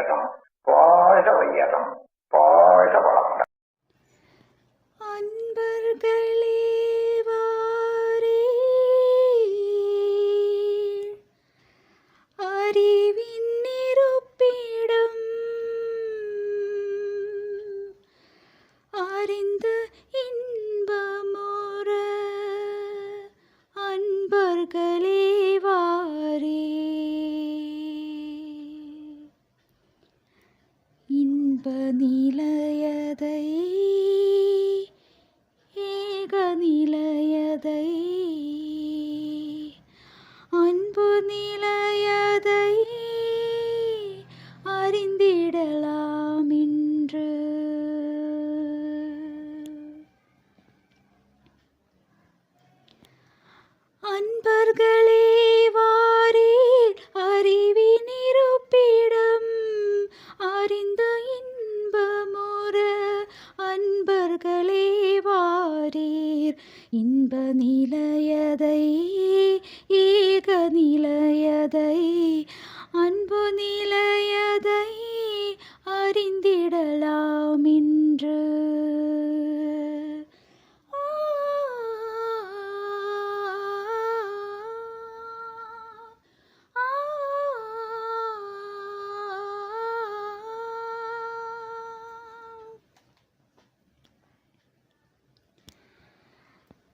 வையகம் வாழ்க வையகம் வாழ்க நிலையதை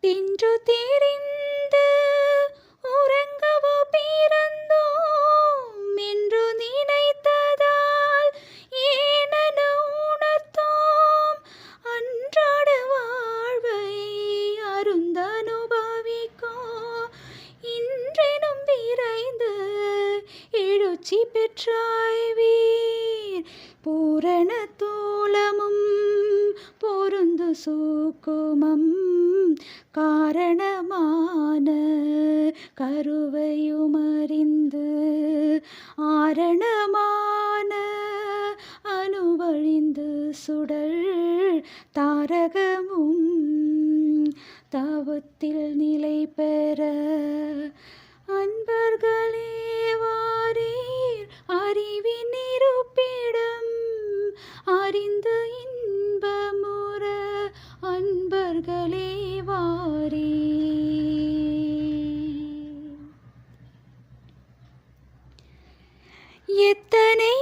தின்று தெரிந்து உறங்கவோ பிறந்தோம் என்று நினைத்ததால் ஏனென உணர்த்தோம்? அன்றாட வாழ்வை அருந்தனுபவிக்கோ இன்றெனும் விரைந்து எழுச்சி பெற்றாய்வீர். பூரண தூலமும் பொருந்து சூக்குமம் காரணமான கருவையுமறிந்து ஆரணமான அணுவழிந்து சுடல் தாரகமும் தவத்தில் நிலை பெற அன்பர்களே வாரீர் அறிவின் இருப்பிடம் அறிந்த இன்பமுற அன்பர்களே வாரீர் எத்தனை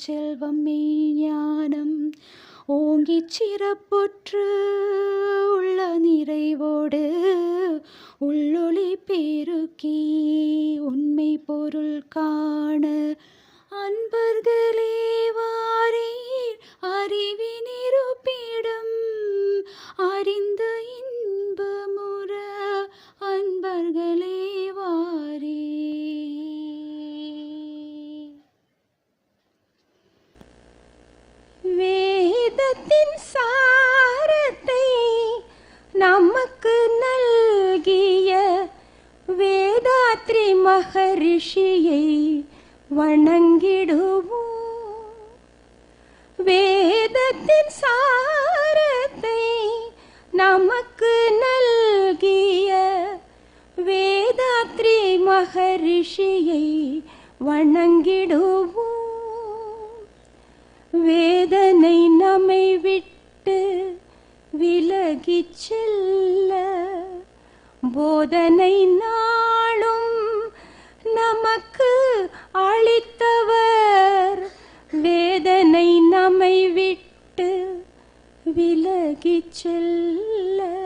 செல்வம் மெய்ஞானம் ஓங்கி சிறப்புற்று உள்ள நிறைவோடு உள்ளொளி பெருக்கி உண்மை பொருள் காண மகரிஷியை வணங்கிடுவோம். வேதத்தின் சாரத்தை நமக்கு நல்கிய வேதாத்ரி மகரிஷியை வணங்கிடுவோம். வேதனை நம்மை விட்டு விலகிச் செல்ல போதனை நான் விலகிச் செல்ல.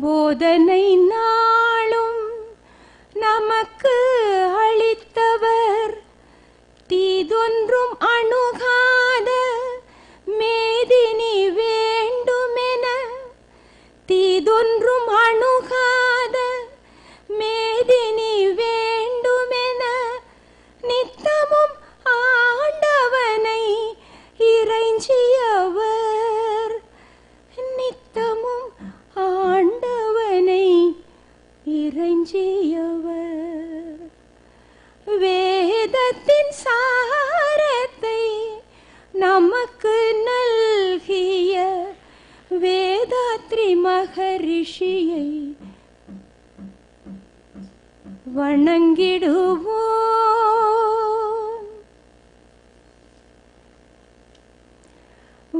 போதனை நான்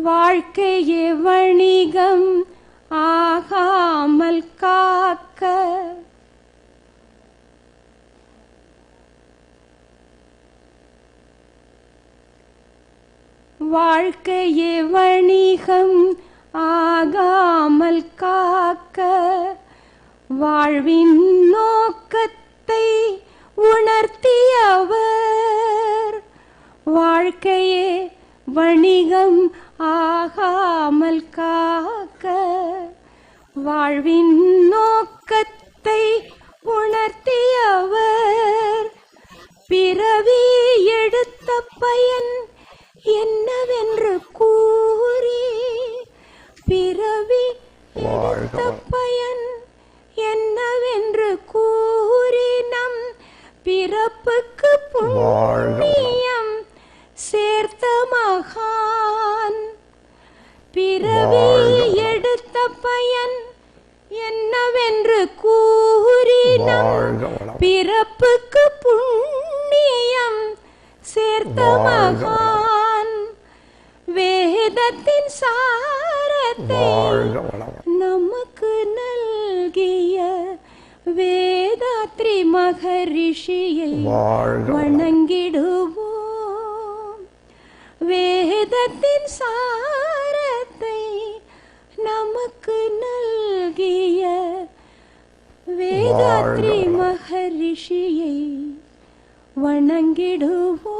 வாழ்க்கையே வணிகம் ஆகாமல் காக்க. வாழ்க்கையே வணிகம் ஆகாமல் காக்க. வாழ்வின் நோக்கத்தை உணர்த்தியவர். வாழ்க்கையே வணிகம் ஆகாமல் காக்க வாழ்வின் நோக்கத்தை உணர்த்தியவர். பிறவி சேர்த்த மகான் வேதத்தின் சாரத்தை நமக்கு நல்கிய வேதாத்ரி மகரிஷியை வணங்கிடுவோம். வேதத்தின் சாரத்தை நமக்கு நல்கிய வேதாத்ரி. மகரிஷியை வணங்கிடுவோம்.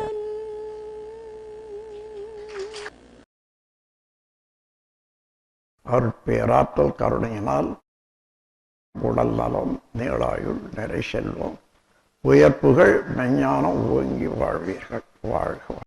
அருட்பேராற்றல் கருணையினால் உடல் நலம் நீளாயுள் நிறை செல்வம் உயர்ப்புகள் மெஞ்ஞானம் ஓங்கி வாழ்வீர்கள் வாழ்க